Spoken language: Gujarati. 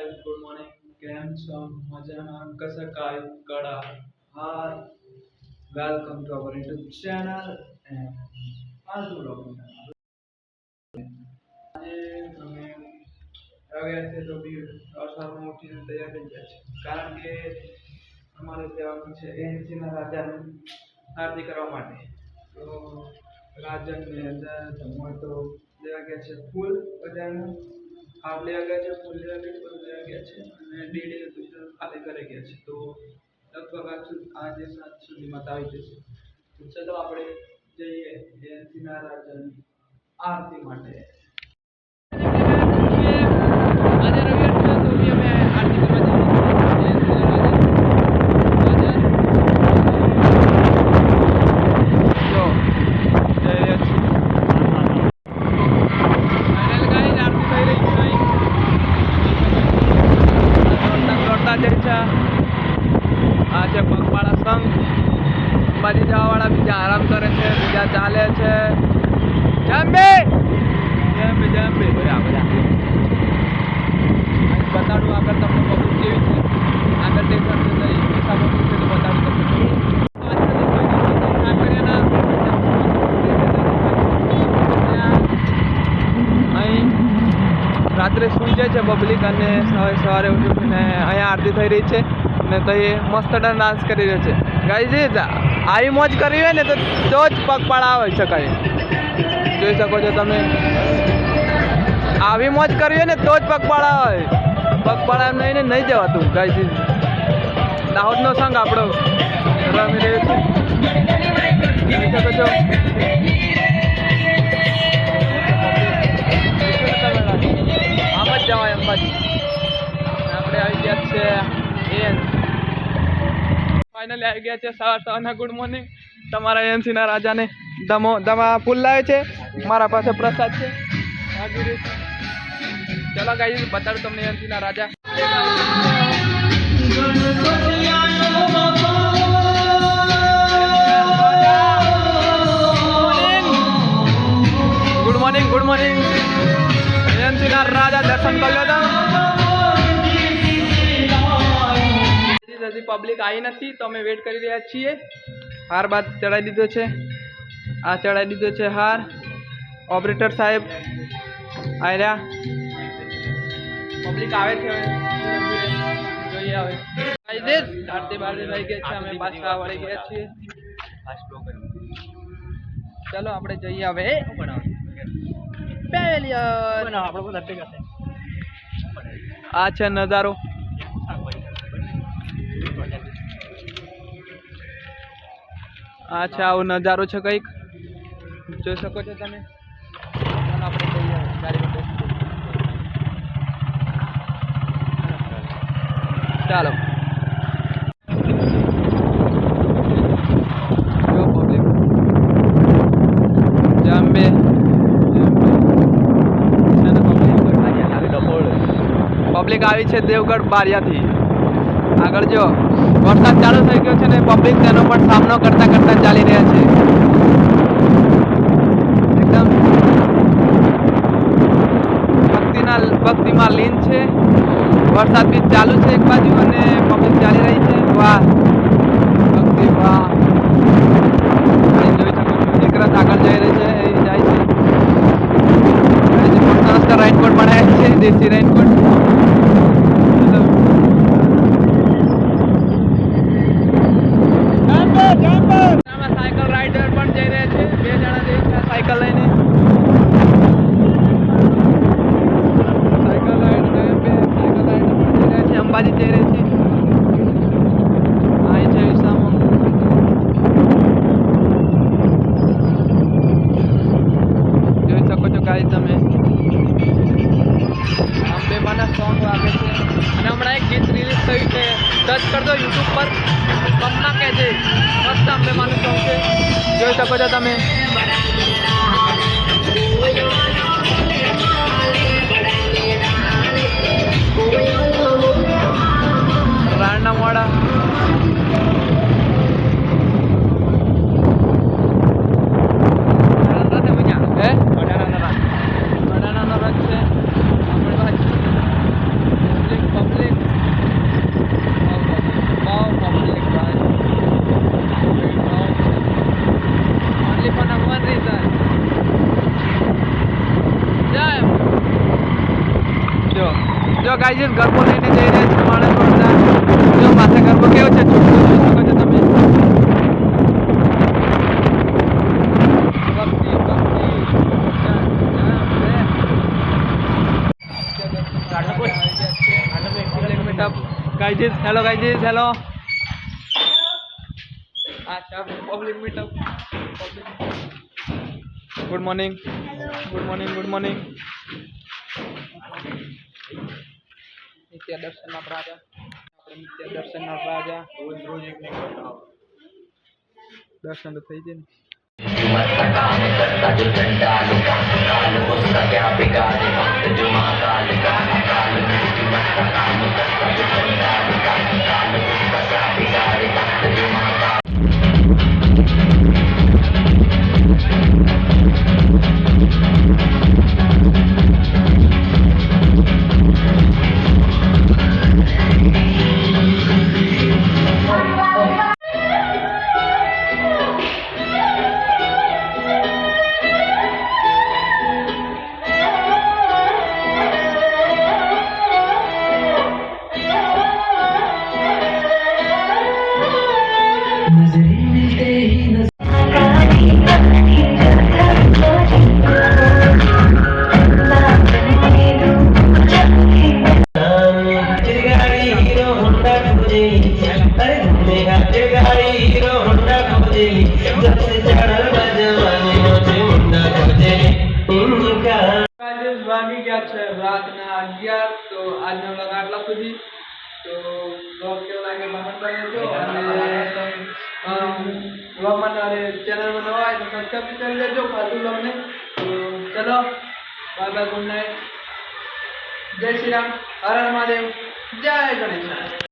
આવ્યું ગુડ મોર્નિંગ કેમ છો? મજામાં? કશા કાયું? કળા હાર welcome to our YouTube channel આજ બ્લોગ આજે અમે આવ્યા છે તો બી અસારમાં ઉઠીને તૈયાર થઈ જાય છે કારણ કે અમારે જવાનું છે એમસીના રાજાને આરતી કરવા માટે. તો રાજનની અંદર જમવા તો લેવા ગયા છે ફૂલ બધાનું. લેવા ગયા છે ફૂલ છે લેવા ગયા છે અને ડીડે દુસરા ખાલી કરી ગયા છે. તો લગભગ આજ સુધી આજે સાત સુધીમાં આવી જશે. તો ચલો આપણે જઈએ જયંતિના રાજાની આરતી માટે આજે રવિવાર છે તો બી અમે આરતી કરવા જઈએ જો જઈએ છીએ ફાઇનલ ગાઈસ આરતી થઈ રહી છે અહીં. દોડતા દોડતા જાય છે આ છે પગપાળા સંઘ અંબાજી જવાવાળા બીજા આરામ કરે છે બીજા ચાલે છે. જાંબે! જાંબે જાંબે. બધા બધા બતાડું આગળ તમને બધું કેવી છે. આગળ તો છે, તો બતાડું તમને રાત્રે સૂઈ જાય છે પબ્લિક અને સવારે સવારે ઉઠી ઉઠીને અહીંયા આરતી થઈ રહી છે. ને તો એ મસ્ત ડાન્સ કરી રહ્યો છે. ગાઈઝ આવી મોજ કરવી હોય ને તો જ પગપાળા આવી શકાય જોઈ શકો છો તમે. આવી મોજ કરવી હોય ને તો જ પગપાળા હોય પગપાળા એમ નહીં ને નહીં જવાતું ગાઈઝ દાહોદનો સંઘ આપણો. રમી રહ્યો છે. જોઈ શકો છો. ફાઇનલી આવી ગયા છે સવાર સવારના ગુડ મોર્નિંગ. તમારા એનસીના રાજાને દમો દમા ફૂલ લાવે છે. મારા પાસે પ્રસાદ છે. ચલો ગાઈ બતાડું તમને એમસીના રાજા. હજી પબ્લિક આવી નથી તો અમે વેટ કરી રહ્યા છીએ. હાર બાદ ચડાવી દીધો છે. આ ચડાવી દીધો છે હાર. ઓપરેટર સાહેબ આવ્યા પબ્લિક આવે છે જોઈએ હવે. આરતી બારતી થઈ ગયા છે અમે પાછા વળી ગયા છીએ. ચલો આપણે જઈએ હવે. આ છે નજારો. આ છે આવો નજારો છે કંઈક. જોઈ શકો છો તમે? ચાલો. પબ્લિક આવી છે દેવગઢ બારિયાથી. આગળ જો વરસાદ ચાલુ થઈ ગયો છે ને પબ્લિક તેનો પણ સામનો કરતા કરતા ચાલી રહ્યા છે. એકદમ ભક્તિના, ભક્તિમાં લીન છે. વરસાદ બી ચાલુ છે એક બાજુ અને પબ્લિક ચાલી રહી છે. વાહ. ભક્તિ, વાહ. કરજો યુટ્યુબ પર કમના કે છે મસ્ત અંબેમાનું સોંગ છે જોઈ શકો છો તમે. રાણના મોડા હે વડાણાનો રથ છે આપણી બાજુ જો ગાઈઝ ગરબો લઈને જઈ રહ્યા છે માણસ બધા જો માથે ગરબો કેવો છે? છોકરો જોઈ શકો છો તમે? ભક્તિ, ભક્તિ. ગાઈઝ હેલો ગાઈઝ હેલો અચ્છા public meetup good morning good morning good morning નિત્ય દર્શનના રાજા આપણે નિત્ય દર્શનના રાજા રોજ રોજ એક ને એક દર્શન તો થઈ જાય ને होंडा खोजेली जब से चढ़ल बा जवानी नोचे मुंडा खोजेली इनका આજે વાગી ગયા છે રાતના અગિયાર તો આજનો વ્લોગ આટલા સુધી તો વ્લોગ કેવો લાગે કમેન્ટ કરજો અને વ્લોગમાં તારે ચેનલમાં નવા હોય તો સબસ્ક્રાઈબ કરી દેજો ફાલતુ વ્લોગને તો ચલો બાય બાય ગુડ નાઇટ જય શ્રી રામ હર હર મહાદેવ જય ગણેશ